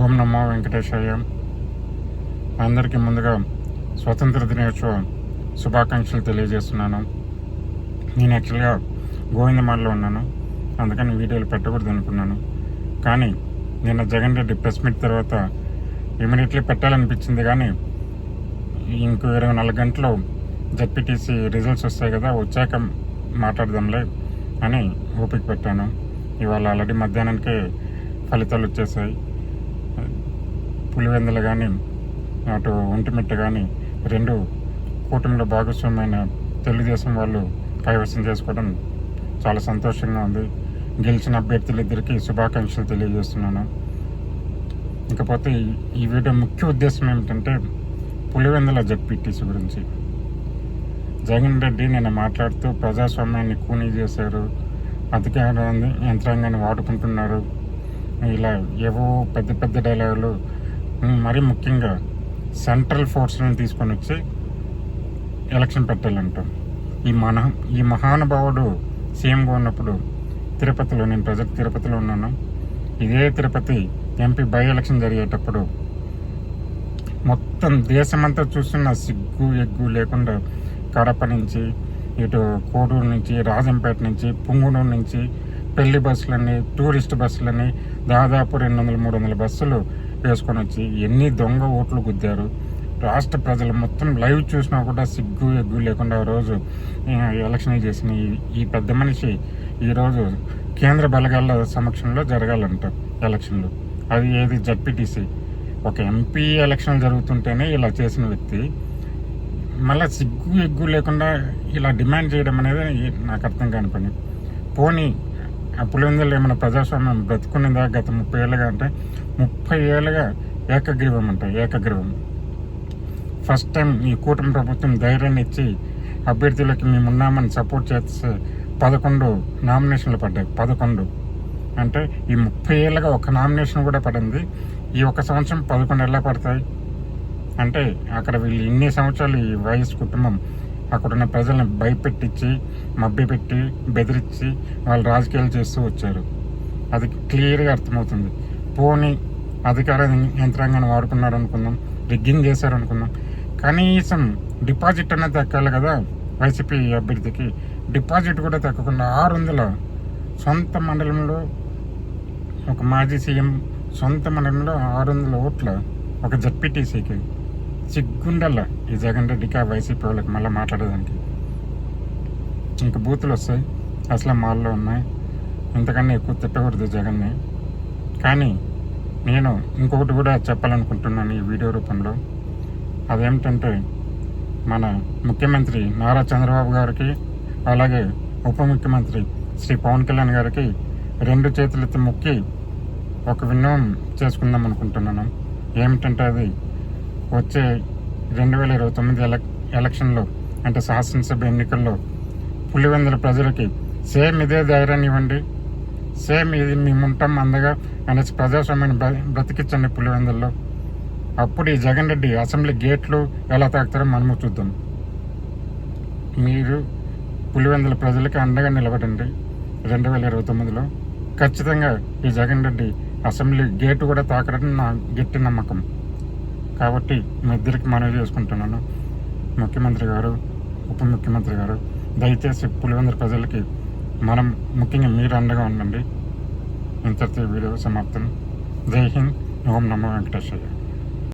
ఓం నమో వెంకటేశయ్య అందరికీ ముందుగా స్వతంత్ర దినోత్సవం శుభాకాంక్షలు తెలియజేస్తున్నాను. నేను యాక్చువల్గా గోవిందమాల్లో ఉన్నాను. అందుకని వీడియోలు పెట్టకూడదు అనుకున్నాను. కానీ నిన్న జగన్ రెడ్డి ప్రెస్ మీట్ తర్వాత ఇమీడియట్లీ పెట్టాలనిపించింది కానీ ఇంకో ఇరవై నాలుగు గంటలు జడ్పీటీసీ రిజల్ట్స్ వస్తాయి కదా వచ్చాక మాట్లాడదాంలే అని ఓపిక పెట్టాను. ఇవాళ ఆల్రెడీ మధ్యాహ్నానికే ఫలితాలు వచ్చేసాయి. పులివెందులు కానీ అటు ఒంటిమిట్ట కానీ రెండు కూటమిలో భాగస్వామ్యమైన తెలుగుదేశం వాళ్ళు కైవసం చేసుకోవడం చాలా సంతోషంగా ఉంది. గెలిచిన అభ్యర్థులిద్దరికీ శుభాకాంక్షలు తెలియజేస్తున్నాను. ఇకపోతే ఈ- వీడియో ముఖ్య ఉద్దేశం ఏమిటంటే పులివెందుల జడ్పీటీసీ గురించి. జగన్ రెడ్డి నిన్న మాట్లాడుతూ ప్రజాస్వామ్యాన్ని కూనీ చేశారు అధికార యంత్రాంగాన్ని వాడుకుంటున్నారు. ఇలా ఏవో పెద్ద పెద్ద డైలాగులు మరీ ముఖ్యంగా సెంట్రల్ ఫోర్స్లను తీసుకొని వచ్చి ఎలక్షన్ పెట్టాలంటాం. ఈ మన ఈ మహానుభావుడు సీఎంగా ఉన్నప్పుడు తిరుపతిలో నేను ప్రజెంట్ తిరుపతిలో ఉన్నాను. ఇదే తిరుపతి ఎంపీ బై ఎలక్షన్ జరిగేటప్పుడు మొత్తం దేశమంతా చూస్తున్న సిగ్గు ఎగ్గు లేకుండా కడప నుంచి ఇటు కోడూరు నుంచి రాజంపేట నుంచి పుంగునూరు నుంచి పెళ్ళి బస్సులని టూరిస్ట్ బస్సులని దాదాపు రెండు వందల మూడు వందల బస్సులు వేసుకొని వచ్చి ఎన్ని దొంగ ఓట్లు గుద్దారు. రాష్ట్ర ప్రజలు మొత్తం లైవ్ చూసినా కూడా సిగ్గు ఎగ్గు లేకుండా ఆ రోజు ఎలక్షన్ చేసిన ఈ- ఈ పెద్ద మనిషి ఈరోజు కేంద్ర బలగాల సమక్షంలో జరగాలంట ఎలక్షన్లు. అది ఏది? జడ్పీటీసీ. ఒక ఎంపీ ఎలక్షన్లు జరుగుతుంటేనే ఇలా చేసిన వ్యక్తి మళ్ళీ సిగ్గు ఎగ్గు లేకుండా ఇలా డిమాండ్ చేయడం అనేది నాకు అర్థం కాని పని. పోనీ ఆ పులివెందులు ఏమైనా ప్రజాస్వామ్యం బ్రతుకునేదా గత ముప్పై ఏళ్ళుగా అంటే ముప్పై ఏళ్ళుగా ఏకగ్రీవం అంట ఏకగ్రీవం. ఫస్ట్ టైం ఈ కూటమి ప్రభుత్వం ధైర్యాన్ని ఇచ్చి అభ్యర్థులకి మేము ఉన్నామని సపోర్ట్ చేస్తే పదకొండు నామినేషన్లు పడ్డాయి. పదకొండు. అంటే ఈ ముప్పై ఏళ్ళగా ఒక నామినేషన్ కూడా పడింది. ఈ ఒక సంవత్సరం పదకొండు ఎలా పడతాయి? అంటే అక్కడ వీళ్ళు ఇన్ని సంవత్సరాలు ఈ వైఎస్ కుటుంబం అక్కడున్న ప్రజల్ని భయపెట్టించి మభ్యపెట్టి బెదిరించి వాళ్ళు రాజకీయాలు చేస్తూ వచ్చారు. అది క్లియర్గా అర్థమవుతుంది. పోనీ అధికార యంత్రాంగాన్ని వాడుకున్నారు అనుకుందాం రిగ్గింగ్ చేశారు అనుకుందాం కనీసం డిపాజిట్ అనేది దక్కాలి కదా వైసీపీ అభ్యర్థికి. డిపాజిట్ కూడా తగ్గకుండా ఆరు వందల సొంత మండలంలో ఒక మాజీ సీఎం సొంత మండలంలో ఆరు వందల ఓట్ల ఒక జడ్పీటీసీకి సిగ్గుండల్ల ఈ జగన్ రెడ్డికి ఆ వైసీపీ వాళ్ళకి మళ్ళీ మాట్లాడేదానికి. ఇంకా బూతులు వస్తాయి అసలు మాల్లో ఉన్నాయి ఇంతకన్నా ఎక్కువ తిట్టకూడదు జగన్ని. కానీ నేను ఇంకొకటి కూడా చెప్పాలనుకుంటున్నాను ఈ వీడియో రూపంలో. అదేమిటంటే మన ముఖ్యమంత్రి నారా చంద్రబాబు గారికి అలాగే ఉప ముఖ్యమంత్రి శ్రీ పవన్ కళ్యాణ్ గారికి రెండు చేతులెత్తి మొక్కి ఒక విన్నవం చేసుకుందాం అనుకుంటున్నాను. ఏమిటంటే అది? వచ్చే రెండు వేల ఇరవై తొమ్మిది ఎలక్ ఎలక్షన్లో అంటే శాసనసభ ఎన్నికల్లో పులివెందుల ప్రజలకి సేమ్ ఇదే ధైర్యాన్ని ఇవ్వండి. సేమ్ ఇది మేము ఉంటాం అందగా అనేసి ప్రజాస్వామ్యాన్ని బ్రతికించండి పులివెందుల్లో. అప్పుడు ఈ జగన్ రెడ్డి అసెంబ్లీ గేట్లు ఎలా తాకుతారో మనము చూద్దాం. మీరు పులివెందుల ప్రజలకి అండగా నిలబడండి రెండు వేల ఇరవై తొమ్మిదిలో. ఖచ్చితంగా ఈ జగన్ రెడ్డి అసెంబ్లీ గేటు కూడా తాకడని నా గట్టి నమ్మకం. కాబట్టి మీ ఇద్దరికి మనవి చేసుకుంటున్నాను. ముఖ్యమంత్రి గారు ఉప ముఖ్యమంత్రి గారు దయచేసి పులివెందుల ప్రజలకి మనం ముఖ్యంగా మీరు అండగా ఉండండి. ఇంతటి వీడియో సమాప్తం. జై హింద్. ఓం నమో వెంకటేశ్వర